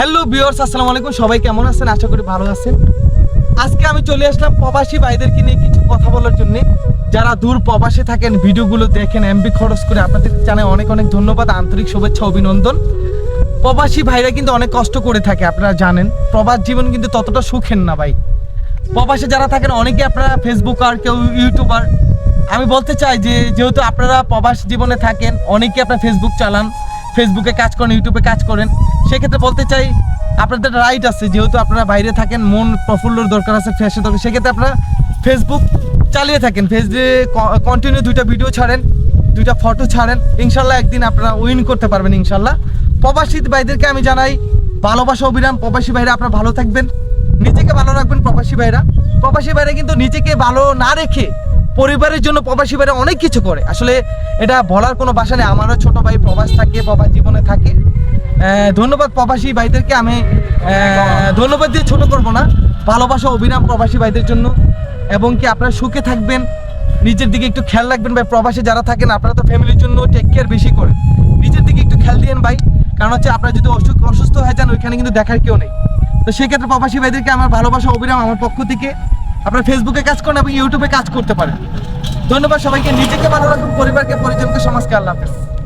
Hello viewers আসসালামু আলাইকুম। সবাই কেমন আছেন? আশা করি ভালো আছেন। আজকে আমি চলে আসলাম প্রবাসী ভাইদেরকে নিয়ে কিছু কথা বলার জন্য। যারা দূর প্রবাসে থাকেন, ভিডিওগুলো দেখেন এমবি খরচ করে আপনাদের জানাই অনেক অনেক ধন্যবাদ, আন্তরিক শুভেচ্ছা, অভিনন্দন। প্রবাসী ভাইরা কিন্তু অনেক কষ্ট করে থাকে, আপনারা জানেন। প্রবাস জীবন কিন্তু ততটা সুখের না ভাই। প্রবাসে যারা থাকেন অনেকে আপনারা ফেসবুকার কেউ ইউটিউবার আমি বলতে চাই যে, যেহেতু আপনারা প্রবাস জীবনে থাকেন অনেকে আপনার ফেসবুক চালান। ফেসবুকে কাজ করেন ইউটিউবে কাজ করেন। সেক্ষেত্রে বলতে চাই, আপনাদের রাইট আছে, যেহেতু আপনারা বাইরে থাকেন, মন প্রফুল্লর দরকার আছে ফ্রেশের দরকার সেক্ষেত্রে আপনারা ফেসবুক চালিয়ে থাকেন ফেসবুকে কন্টিনিউ দুইটা ভিডিও ছাড়েন, দুইটা ফটো ছাড়েন, ইনশাল্লাহ একদিন আপনারা উইন করতে পারবেন, ইনশাল্লাহ। প্রবাসী ভাইদেরকে আমি জানাই, ভালোবাসা, অবিরাম, প্রবাসী ভাইরা আপনারা ভালো থাকবেন, নিজেকে ভালো রাখবেন প্রবাসী ভাইরা। প্রবাসী ভাইরা কিন্তু নিজেকে ভালো না রেখে পরিবারের জন্য প্রবাসী ভাইরা অনেক কিছু করে। আসলে এটা বলার কোনো ভাষা নেই। আমারও ছোট ভাই প্রবাস থাকে, প্রবাস জীবনে থাকে। ধন্যবাদ প্রবাসী ভাইদেরকে। আমি ধন্যবাদ দিয়ে ছোট করব না। ভালোবাসা অবিরাম প্রবাসী ভাইদের জন্য। এবং কি আপনারা সুখে থাকবেন। নিজের দিকে একটু খেয়াল রাখবেন ভাই। প্রবাসে যারা থাকেন, আপনারা তো ফ্যামিলির জন্য টেক কেয়ার বেশি করেন নিজের দিকে একটু খেয়াল দিয়েন ভাই। কারণ হচ্ছে আপনারা যদি অসুখ, অসুস্থ হয়ে যান, ওইখানে কিন্তু দেখার কেউ নেই। তো সেক্ষেত্রে প্রবাসী ভাইদেরকে আমার ভালোবাসা অবিরাম আমার পক্ষ থেকে আপনারা ফেসবুকে কাজ করেন আপনি ইউটিউবে কাজ করতে পারেন। ধন্যবাদ সবাইকে। নিজেকে ভালো রাখুন, পরিবারকে, পরিজনকে, সমাজকে। আল্লাহ হাফেজ।